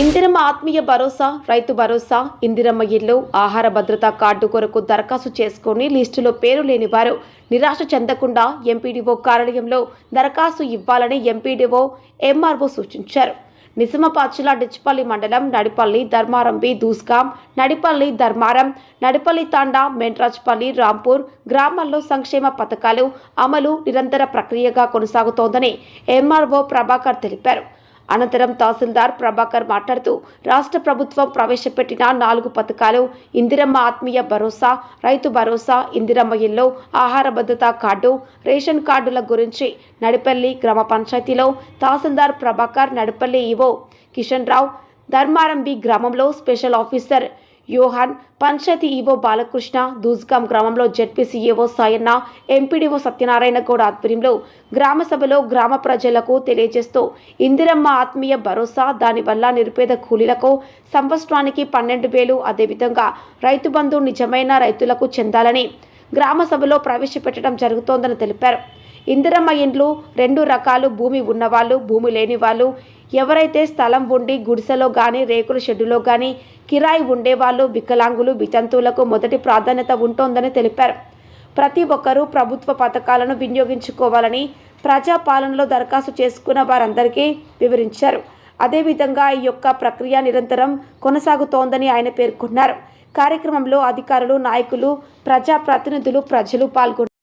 ఇందిరమ్మ ఆత్మీయ భరోసా రైతు భరోసా ఇందిరమ్మ ఇల్లు ఆహార భద్రత కార్డు కొరకు దరఖాస్తు చేసుకుని లిస్టులో పేరు లేని వారు నిరాశ చెందకుండా ఎంపీడీఓ కార్యాలయంలో దరఖాస్తు ఇవ్వాలని ఎంపీడీఓ ఎంఆర్ఓ సూచించారు. నిజామాబాద్ జిల్లా డిచ్పల్లి మండలం నడిపల్లి ధర్మారం బి దూస్గాం నడిపల్లి ధర్మారం నడిపల్లి తాండా మెంట్రాజ్పల్లి రాంపూర్ గ్రామాల్లో సంక్షేమ పథకాలు అమలు నిరంతర ప్రక్రియగా కొనసాగుతోందని ఎంఆర్ఓ ప్రభాకర్ తెలిపారు. అనంతరం తహసీల్దార్ ప్రభాకర్ మాట్లాడుతూ రాష్ట్ర ప్రభుత్వం ప్రవేశపెట్టిన నాలుగు పథకాలు ఇందిరమ్మ ఆత్మీయ భరోసా రైతు భరోసా ఇందిరమ్మ ఇల్లు ఆహార భద్రత కార్డు రేషన్ కార్డుల గురించి నడిపల్లి గ్రామ పంచాయతీలో తహసీల్దార్ ప్రభాకర్ నడిపల్లి ఈవో కిషన్ రావు ధర్మారంభి గ్రామంలో special officer Yohan panchayat EO Balakrishna Doosgam గ్రామంలో ZP CEO Sayanna MPDO Satyanarayana Goud ఆధ్వర్యంలో గ్రామ సభలో గ్రామ ప్రజలకు తెలియజేస్తూ ఇందిరమ్మ ఆత్మీయ భరోసా దానివల్ల నిరుపేద కూలీలకు సంవత్సరానికి పన్నెండు వేలు అదేవిధంగా రైతు బంధు నిజమైన రైతులకు చెందాలని గ్రామ సభలో ప్రవేశపెట్టడం జరుగుతోందని తెలిపారు. ఇందిరమ్మ ఇండ్లు రెండు రకాలు. భూమి ఉన్నవాళ్ళు భూమి లేని వాళ్ళు ఎవరైతే స్థలం ఉండి గుడిసెలో కానీ రేకుల షెడ్డులో కానీ కిరాయి ఉండేవాళ్ళు వికలాంగులు వితంతువులకు మొదటి ప్రాధాన్యత ఉంటోందని తెలిపారు. ప్రతి ఒక్కరూ ప్రభుత్వ పథకాలను వినియోగించుకోవాలని ప్రజాపాలనలో దరఖాస్తు చేసుకున్న వారందరికీ వివరించారు. అదేవిధంగా ఈ యొక్క ప్రక్రియ నిరంతరం కొనసాగుతోందని ఆయన పేర్కొన్నారు. కార్యక్రమంలో అధికారులు నాయకులు ప్రజాప్రతినిధులు ప్రజలు పాల్గొన్నారు.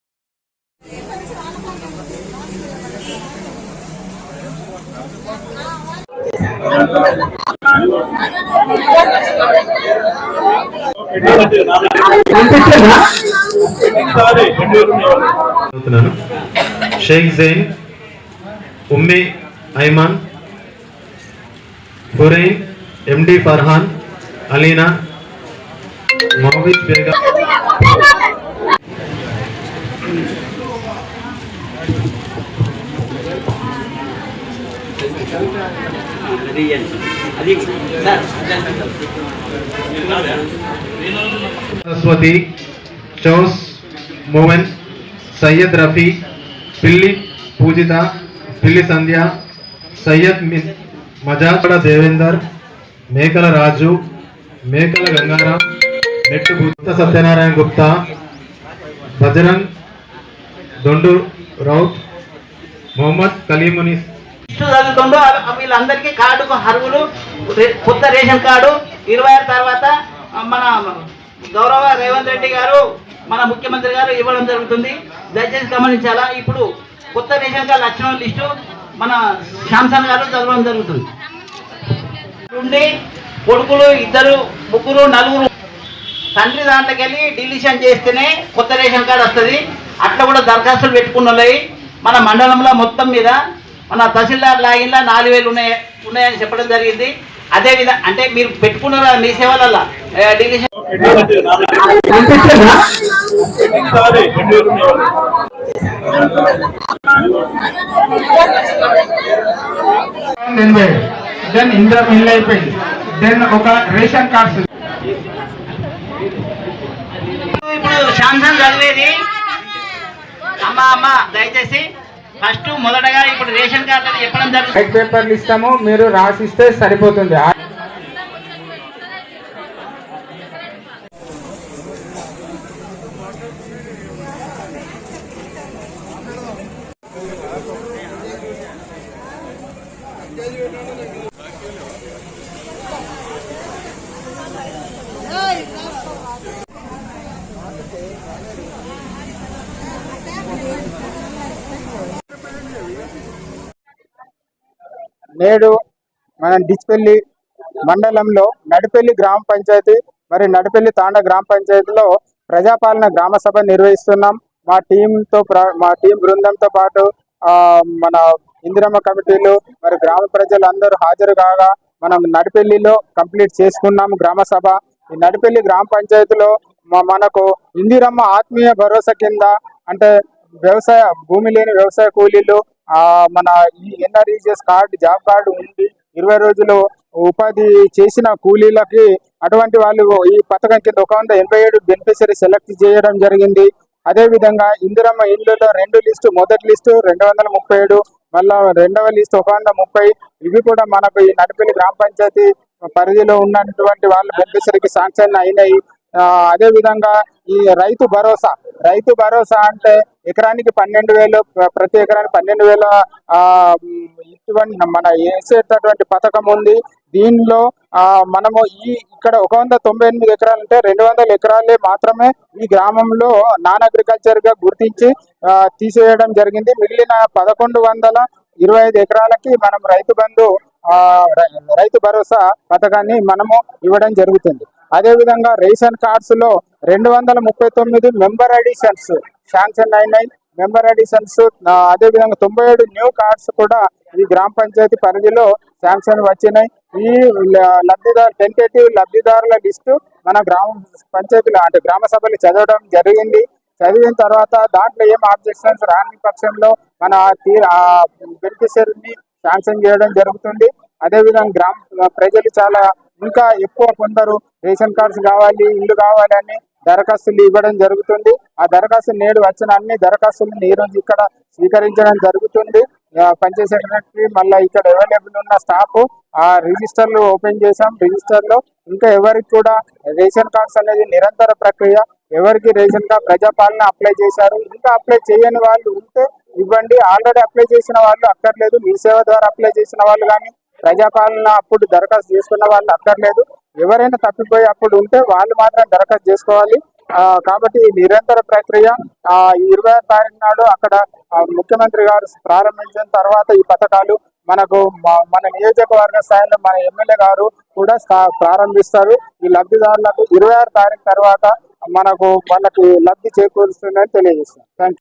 షేక్ జైన్ ఉమ్మి ఐమాన్ హురైన్ ఎండి ఫర్హాన్ అలీనా మహబీబ్ బేగా అది సరస్వతి చౌస్ మోహన్ సయ్యద్ రఫీ పిల్లి పూజిత పిల్లి సంధ్య సయ్యద్ మి- మజాకడ దేవేందర్ మేకల రాజు మేకల గంగారాం నెట్టు గుప్త సత్యనారాయణ గుప్తా బజరంగ్ దొండు రౌత్ మొహమ్మద్ కలీముని ఇష్ట చదువుతుండో వీళ్ళందరికీ కార్డుకు అర్హులు రే- కొత్త రేషన్ కార్డు ఇరవై ఆరు తర్వాత మన గౌరవ రేవంత్ రెడ్డి గారు మన ముఖ్యమంత్రి గారు ఇవ్వడం జరుగుతుంది. దయచేసి గమనించాలా? ఇప్పుడు కొత్త రేషన్ కార్డు వచ్చిన లిస్టు మన శాంసన్ గారు చదవడం జరుగుతుంది. ఉండి కొడుకులు ఇద్దరు ముగ్గురు నలుగురు తండ్రి దాంట్లోకి వెళ్ళి డిలీషన్ చేస్తేనే కొత్త రేషన్ కార్డు వస్తుంది. అట్లా కూడా దరఖాస్తులు పెట్టుకున్న మన మండలంలో మొత్తం మీద మన తహసీల్దార్ లాగిన్లో నాలుగు వేలు ఉన్నాయి ఉన్నాయని చెప్పడం జరిగింది. అదే విధంగా అంటే మీరు పెట్టుకున్నారా మీ సేవలలో డిలీషన్ ఎనభై దెన్ ఇందిరా మిల్ అయిపోయింది దెన్ ఒక రేషన్ కార్డ్స్ ఇప్పుడు శాంసంగ్ చదివేది? అమ్మ అమ్మ దయచేసి. ఫస్ట్ మొదటగా ఇప్పుడు రేషన్ కార్డు అని చెప్పడం జరుగుతుంది. వైట్ పేపర్లు ఇస్తాము మీరు రాసిస్తే సరిపోతుంది. నేడు మన డిచ్పల్లి మండలంలో నడిపెల్లి గ్రామ పంచాయతీ మరి నడిపెల్లి తాండ గ్రామ పంచాయతీలో ప్రజాపాలన గ్రామ సభ నిర్వహిస్తున్నాం. మా టీంతో ప్ర- మా టీం బృందంతో పాటు మన ఇందిరమ్మ కమిటీలు మరి గ్రామ ప్రజలు అందరూ హాజరు కాగా మనం నడిపెల్లిలో కంప్లీట్ చేసుకున్నాం గ్రామ సభ. ఈ నడిపెల్లి గ్రామ పంచాయతీలో మ- మనకు ఇందిరమ్మ ఆత్మీయ భరోసా కింద అంటే వ్యవసాయ భూమి లేని వ్యవసాయ కూలీలు మన ఈ ఎన్ఆర్ఈజిఎస్ కార్డు జాబ్ కార్డు ఉంది ఇరవై రోజులు ఉపాధి చేసిన కూలీలకి అటువంటి వాళ్ళు ఈ పథకం కింద ఒక వంద ఎనభై ఏడు బెనిఫిషరీ సెలెక్ట్ చేయడం జరిగింది. అదేవిధంగా ఇందిరమ్మ ఇళ్ళలో రెండు లిస్టు మొదటి లిస్టు రెండు వందల ముప్పై ఏడు మళ్ళా రెండవ లిస్టు ఒక వంద ముప్పై. ఇవి కూడా మనకు ఈ నడిపల్లి గ్రామ పంచాయతీ పరిధిలో ఉన్నటువంటి వాళ్ళ బెనిఫిషరీకి శాంక్షన్ అయినాయి. అదే విధంగా ఈ రైతు భరోసా రైతు భరోసా అంటే ఎకరానికి పన్నెండు వేలు ప్రతి ఎకరానికి పన్నెండు వేల ఇటువంటి మన వేసేటటువంటి పథకం ఉంది. దీనిలో మనము ఈ ఇక్కడ ఒక వంద తొంభై ఎనిమిది ఎకరాలు అంటే రెండు వందల ఎకరాలే మాత్రమే ఈ గ్రామంలో నాన్ అగ్రికల్చర్గా గుర్తించి తీసేయడం జరిగింది. మిగిలిన పదకొండు వందల ఇరవై ఐదు ఎకరాలకి మనం రైతు బంధు రై- రైతు భరోసా పథకాన్ని మనము ఇవ్వడం జరుగుతుంది. అదేవిధంగా రేషన్ కార్డ్స్లో రెండు వందల ముప్పై తొమ్మిది మెంబర్ అడిషన్స్ శాంక్షన్ అయినాయి మెంబర్ అడిషన్స్ అదే విధంగా తొంభై ఏడు న్యూ కార్డ్స్ కూడా ఈ గ్రామ పంచాయతీ పరిధిలో శాంక్షన్ వచ్చినాయి. ఈ లబ్ధిదారు టెంటేటివ్ లబ్ధిదారుల లిస్టు మన గ్రామ పంచాయతీలో అంటే గ్రామ సభలు చదవడం జరిగింది. చదివిన తర్వాత దాంట్లో ఏం ఆబ్జెక్షన్స్ రాని పక్షంలో మన బెనిఫిషియరీని ఆ శాంక్షన్ చేయడం జరుగుతుంది. అదేవిధంగా గ్రామ ప్రజలు చాలా ఇంకా ఎక్కువ కొందరు రేషన్ కార్డ్స్ కావాలి ఇల్లు కావాలి అని దరఖాస్తులు ఇవ్వడం జరుగుతుంది. ఆ దరఖాస్తు నేడు వచ్చిన అన్ని దరఖాస్తులను ఈ రోజు ఇక్కడ స్వీకరించడం జరుగుతుంది. ఆ, పంచాయత్ సెక్రటరీ మళ్ళీ ఇక్కడ అవైలబుల్ ఉన్న స్టాఫ్ ఆ రిజిస్టర్లు ఓపెన్ చేసాం రిజిస్టర్లో ఇంకా ఎవరికి కూడా రేషన్ కార్డ్స్ అనేది నిరంతర ప్రక్రియ. ఎవరికి రేషన్ కార్డ్ ప్రజాపాలన అప్లై చేశారు. ఇంకా అప్లై చేయని వాళ్ళు ఉంటే ఇవ్వండి. ఆల్రెడీ అప్లై చేసిన వాళ్ళు అక్కర్లేదు. మీ సేవ ద్వారా అప్లై చేసిన వాళ్ళు కానీ ప్రజాపాలన అప్పుడు దరఖాస్తు చేసుకున్న వాళ్ళు అక్కర్లేదు. ఎవరైనా తప్పిపోయి అప్పుడు ఉంటే వాళ్ళు మాత్రం దరఖాస్తు చేసుకోవాలి. ఆ, కాబట్టి నిరంతర ప్రక్రియ ఆ ఇరవై తారీఖు నాడు అక్కడ ముఖ్యమంత్రి గారు ప్రారంభించిన తర్వాత ఈ పథకాలు మనకు మన నియోజకవర్గ స్థాయిలో మన ఎమ్మెల్యే గారు కూడా ప్రారంభిస్తారు. ఈ లబ్ధిదారులకు ఇరవై ఆరు తారీఖు తర్వాత మనకు వాళ్ళకి లబ్ధి చేకూరుస్తుందని తెలియజేస్తాం థ్యాంక్